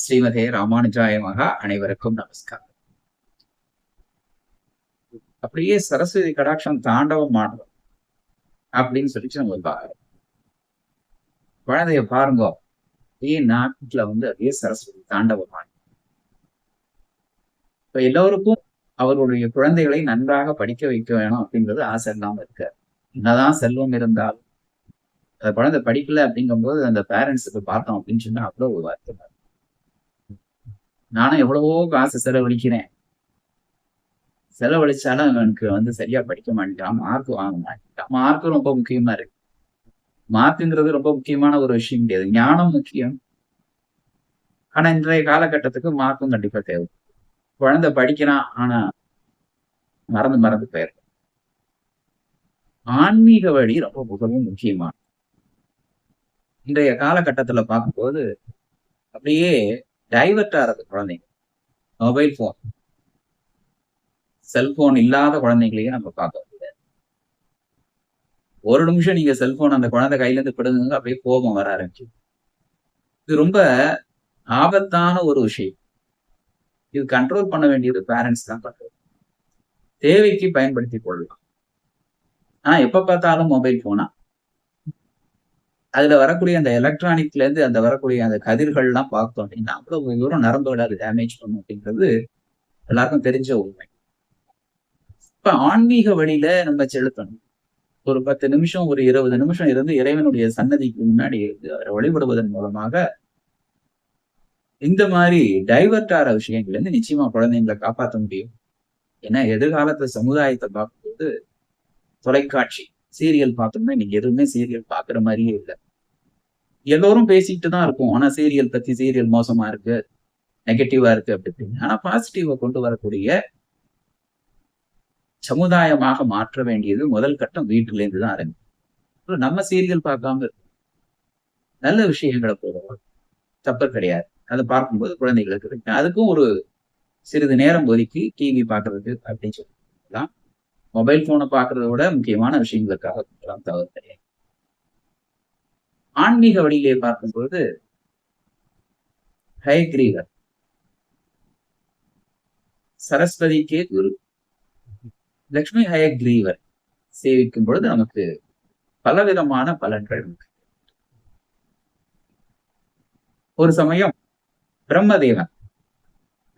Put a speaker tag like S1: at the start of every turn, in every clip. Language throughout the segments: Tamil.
S1: ஸ்ரீமதே ராமானுஜாய மகா அனைவருக்கும் நமஸ்காரம். அப்படியே சரஸ்வதி கடாட்சம் தாண்டவம் ஆடுறோம் அப்படின்னு சொல்லிட்டு நம்ம பாக்குறோம் குழந்தைய பாருங்க. அப்படியே நாட்டுல வந்து அப்படியே சரஸ்வதி தாண்டவம் ஆடும் இப்ப எல்லோருக்கும் அவருடைய குழந்தைகளை நன்றாக படிக்க வைக்க வேணும் அப்படின்றது ஆசை இல்லாம இருக்காரு என்னதான் செல்வம் இருந்தாலும் அந்த குழந்தை படிக்கல அப்படிங்கும்போது அந்த பேரண்ட்ஸுக்கு பார்த்தோம் அப்படின்னு சொன்னா அவ்வளவு ஒரு வார்த்தை நானும் எவ்வளவோ காசு செலவழிக்கிறேன். செலவழிச்சாலும் அவனுக்கு வந்து சரியா படிக்க மாட்டேங்கிறான். மார்க் வாங்க மாட்டேங்கிறான். மார்க்கும் ரொம்ப முக்கியமா இருக்கு. மார்க்குங்கிறது ரொம்ப முக்கியமான ஒரு விஷயம் கிடையாது. ஞானம் முக்கியம். ஆனா இன்றைய காலகட்டத்துக்கு மார்க்கும் கண்டிப்பா தேவை. குழந்தை படிக்கிறான் ஆனா மறந்து மறந்து போயிரு ஆன்மீக வழி ரொம்ப மிகவும் முக்கியமான இன்றைய காலகட்டத்துல பார்க்கும்போது அப்படியே டைவர்ட் ஆறது குழந்தைங்க. மொபைல் போன் செல்போன் இல்லாத குழந்தைங்களையும் நம்ம பார்க்க முடியாது ஒரு நிமிஷம் நீங்க செல்போன் அந்த குழந்தை கையில இருந்து பிடுங்க அப்படியே கோபம் வர ஆரம்பிச்சு இது ரொம்ப ஆபத்தான ஒரு விஷயம். இது கண்ட்ரோல் பண்ண வேண்டியது பேரண்ட்ஸ் தான் பண்றது தேவைக்கு பயன்படுத்தி கொள்ளலாம். ஆனா எப்ப பார்த்தாலும் மொபைல் போனா அதுல வரக்கூடிய அந்த எலக்ட்ரானிக்ல இருந்து அந்த வரக்கூடிய அந்த கதிர்கள் எல்லாம் பார்த்தோம் அப்படின்னா அவ்வளவு தூரம் நரம்புகளை அது டேமேஜ் பண்ணும் அப்படின்றது எல்லாருக்கும் தெரிஞ்ச உண்மை. இப்ப ஆன்மீக வழியில நம்ம செலுத்தணும். ஒரு பத்து நிமிஷம் ஒரு இருபது நிமிஷம் இருந்து இறைவனுடைய சன்னதிக்கு முன்னாடி இருந்து அவரை வழிபடுவதன் மூலமாக இந்த மாதிரி டைவர்ட் ஆகிற விஷயங்கள்ல இருந்து நிச்சயமா குழந்தைங்களை காப்பாற்ற முடியும். ஏன்னா எதிர்காலத்து சமுதாயத்தை பார்க்கும்போது தொலைக்காட்சி சீரியல் பார்த்தோம்னா நீங்க எதுவுமே சீரியல் பாக்குற மாதிரியே இல்லை. எல்லோரும் பேசிக்கிட்டு தான் இருக்கும். ஆனா சீரியல் பத்தி சீரியல் மோசமா இருக்கு நெகட்டிவா இருக்கு அப்படி ஆனா பாசிட்டிவா கொண்டு வரக்கூடிய சமுதாயமாக மாற்ற வேண்டியது முதல் கட்டம் வீட்டுல இருந்து தான் ஆரம்பிக்கும். நம்ம சீரியல் பார்க்காம நல்ல விஷயங்களை போடுவோம் தப்பு கிடையாது. அதை பார்க்கும்போது குழந்தைகளுக்கு அதுக்கும் ஒரு சிறிது நேரம் ஒதுக்கி டிவி பார்க்கறது அப்படின்னு சொல்லி. மொபைல் போனை பார்க்கறத விட முக்கியமான விஷயங்களுக்காக கொடுக்கலாம் தவறு. கிடையாது ஆன்மீக வழியிலே பார்க்கும்போது ஹயக்ரீவர் சரஸ்வதிக்கே குரு. லக்ஷ்மி ஹயக்ரீவர் சேவிக்கும் பொழுது நமக்கு பலவிதமான பலன்கள் ஒரு சமயம் பிரம்மதேவன்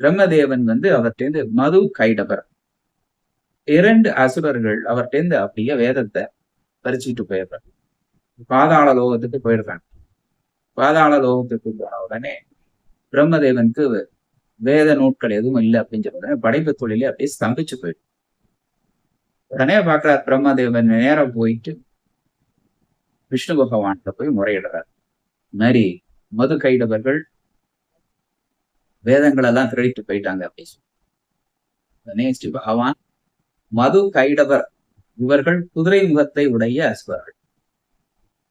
S1: பிரம்மதேவன் வந்து அவர்கிட்ட மது கைடபர் இரண்டு அசுரர்கள் அவர்கிட்ட அப்படியே வேதத்தை பறிச்சுட்டு போயிடுறாங்க. பாதாள லோகத்துக்கு போயிடுறாங்க. பாதாள லோகத்துக்கு போன உடனே பிரம்மதேவனுக்கு வேத நூட்கள் எதுவும் இல்லை அப்படின்னு சொல்ல படைப்பு தொழிலே அப்படியே ஸ்தம்பிச்சு போயிடும். உடனே பார்க்கிறார் பிரம்மதேவன் நேரம் போயிட்டு விஷ்ணு பகவான்கிட்ட போய் முறையிடுறார். மாதிரி மது கைடவர்கள் வேதங்களெல்லாம் திருடிட்டு போயிட்டாங்க அப்படின்னு உடனே ஸ்ரீ பகவான் மது கைடவர் இவர்கள் குதிரை முகத்தை உடைய அசுவர்கள்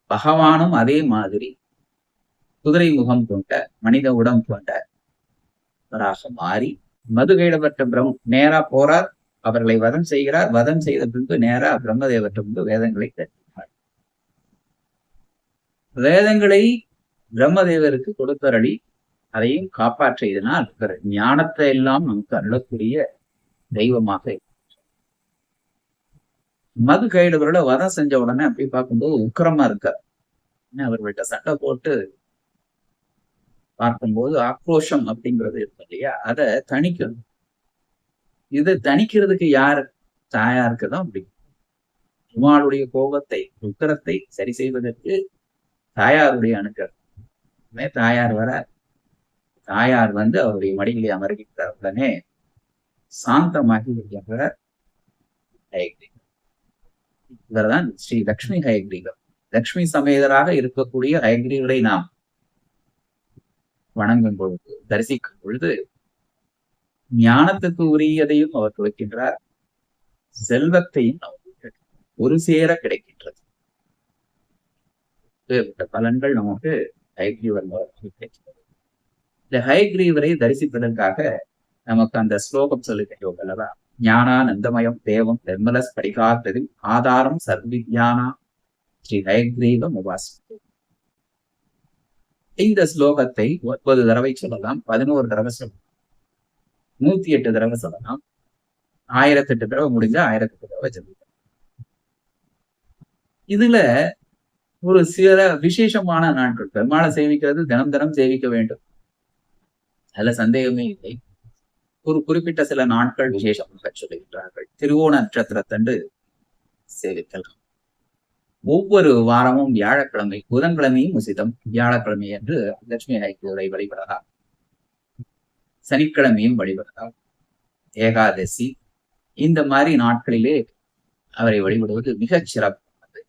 S1: பகவானும் அதே மாதிரி குதிரை முகம் கொண்ட மனித உடம் கொண்டவராக மாறி மது கைடப்பட்ட பிரம் நேரா போறார் அவர்களை வதம் செய்கிறார். வதம் செய்த பின்பு நேரா பிரம்மதேவற்ற முன்பு வேதங்களை கற்றார் வேதங்களை பிரம்மதேவருக்கு கொடுத்தரளி அதையும் காப்பாற்றியதனால் ஞானத்தை எல்லாம் நமக்கு அருளக்கூடிய தெய்வமாக மது கைடுவர்களை வதம் செஞ்ச உடனே அப்படி பார்க்கும்போது உக்கரமா இருக்கார். அவர்கள்ட்ட சட்டை போட்டு பார்க்கும்போது ஆக்ரோஷம் அப்படிங்கிறது இருக்கு இல்லையா? அதை தணிக்கணும் இதை தணிக்கிறதுக்கு யார் தாயா தான் அப்படி உமாளுடைய கோபத்தை உக்கரத்தை சரி செய்வதற்கு தாயாருடைய அணுக்கள் தாயார் வர தாயார் வந்து அவருடைய மடியிலே அமர்கின்ற உடனே சாந்தமாகி வருகின்ற இவர்தான் ஸ்ரீ லக்ஷ்மி ஹயக்ரீகம் லக்ஷ்மி சமேதராக இருக்கக்கூடிய ஹயக்ரீகளை நாம் வணங்கும் பொழுது தரிசிக்கும் பொழுது ஞானத்துக்கு உரியதையும் அவர் கொடுக்கின்றார். செல்வத்தையும் ஒரு சேர கிடைக்கின்றது. பலன்கள் நமக்கு ஹயக்ரீவர் கிடைக்கிறது இந்த ஹயக்ரீவரை தரிசிப்பதற்காக நமக்கு அந்த ஸ்லோகம் சொல்லுகிறோம் அல்லவா? ஞானானந்தமயம் தேவம் பெர்மலஸ் படிகாத்ததில் ஆதாரம் சர்வித்யானா ஸ்ரீ ஹயக்ரீவ உபாசி இந்த ஸ்லோகத்தை ஒன்பது தடவை சொல்லலாம் பதினோரு தடவை சொல்லலாம். நூத்தி எட்டு தடவை சொல்லலாம். ஆயிரத்தி எட்டு தடவை முடிஞ்ச ஆயிரத்தி எட்டு தடவை சொல்லலாம் இதுல ஒரு சில விசேஷமான நாட்கள் பெருமாளை சேவிக்கிறது தினம் தினம் சேவிக்க வேண்டும். அதுல சந்தேகமே இல்லை. ஒரு குறிப்பிட்ட சில நாட்கள் விசேஷமாக சொல்லுகின்றார்கள். திருவோண நட்சத்திரத்தன்று சேவிக்கலாம். ஒவ்வொரு வாரமும் வியாழக்கிழமை புதன்கிழமையும் உசிதம் வியாழக்கிழமை என்று லட்சுமி ஐக்கியரை வழிபடலாம். சனிக்கிழமையும் வழிபடலாம். ஏகாதசி இந்த மாதிரி நாட்களிலே அவரை வழிபடுவது மிகச் சிறப்பானது.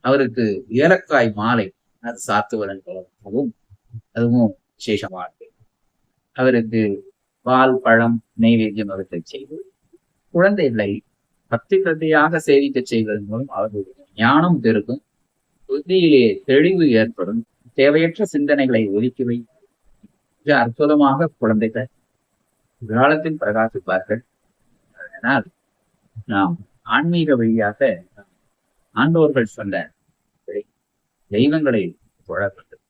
S1: அவருக்கு ஏலக்காய் மாலை அது சாத்துவதன் மூலமாகவும் அதுவும் விசேஷமானது. அவருக்கு பால் பழம் நெய்வேத்தியம் அவற்றை செய்து குழந்தைகளை பக்தி பிரதியாக சேவிக்க செய்வதன் மூலம் அவர்களுடைய ஞானம் பெருகும். புத்தியிலே தெளிவு ஏற்படும். தேவையற்ற சிந்தனைகளை ஒதுக்கி மிக அற்புதமாக குழந்தைகள் காலத்தில் பிரகாசிப்பார்கள். அதனால் நாம் ஆன்மீக வழியாக ஆண்டோர்கள் சொன்ன தெய்வங்களை தொழ வேண்டும்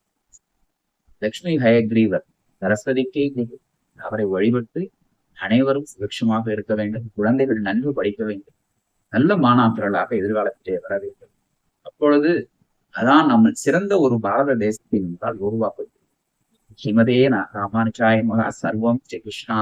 S1: லக்ஷ்மி ஹயக்ரீவர் சரஸ்வதிக்கே குரு. அவரை வழிபட்டு அனைவரும் சுபிக்ஷமாக இருக்க வேண்டும். குழந்தைகள் நன்கு படிக்க வேண்டும். நல்ல மாணாக்கர்களாக எதிர்காலத்திலே வர வேண்டும். அப்பொழுது அதான் நம்ம சிறந்த ஒரு பாரத தேசத்தை என்றால் உருவாக்குவது ஸ்ரீமதே ராமானுஜாய மகா சர்வம் ஸ்ரீ கிருஷ்ணா